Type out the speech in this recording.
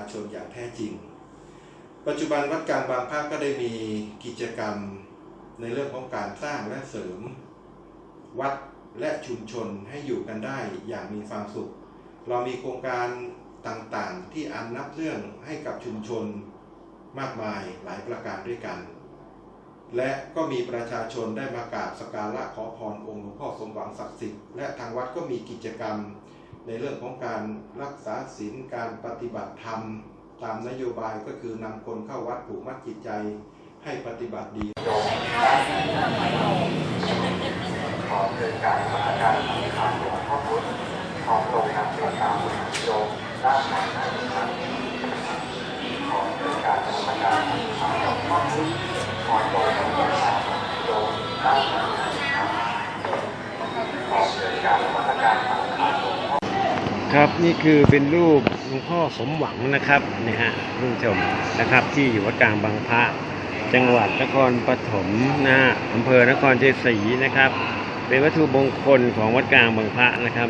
าชนอย่างแท้จริง ปัจจุบันวัดกลางบางพระก็ได้มีกิจกรรมในเรื่องของการสร้างและเสริม วัดและชุมชนให้อยู่กันได้อย่างมีความสุข เรามีโครงการต่างๆ ที่อันนับเรื่องให้กับชุมชนมากมายหลายประการด้วยกัน และก็มีประชาชนได้มากราบสักการะขอพรองค์หลวงพ่อสมหวังศักดิ์สิทธิ์และทางวัดก็มีกิจกรรม ในเรื่องของการรักษาศีลการปฏิบัติธรรม ตามนโยบายก็คือนำคนเข้าวัดผูกมัดจิตใจให้ปฏิบัติดีขอเชิญการนมัสการสังฆทานหลวงพ่อพุธขอตรงนำเป็นตามโยมด้านหลังนะครับขอเชิญการนมัสการสังฆทานหลวงพ่อพุธขอตรงนำเป็นตามโยมด้านหนะครับขอเชิญการนมัสการสังฆทานหลวงพ่อ ครับนี่คือเป็นรูปหลวงพ่อสมหวังนะครับนี่ฮะท่านชมนะครับ ที่อยู่วัดกลางบางพระ จังหวัดนครปฐมนะฮะอำเภอนครชัยศรีนะครับ เป็นวัตถุมงคลของวัดกลางบางพระนะครับ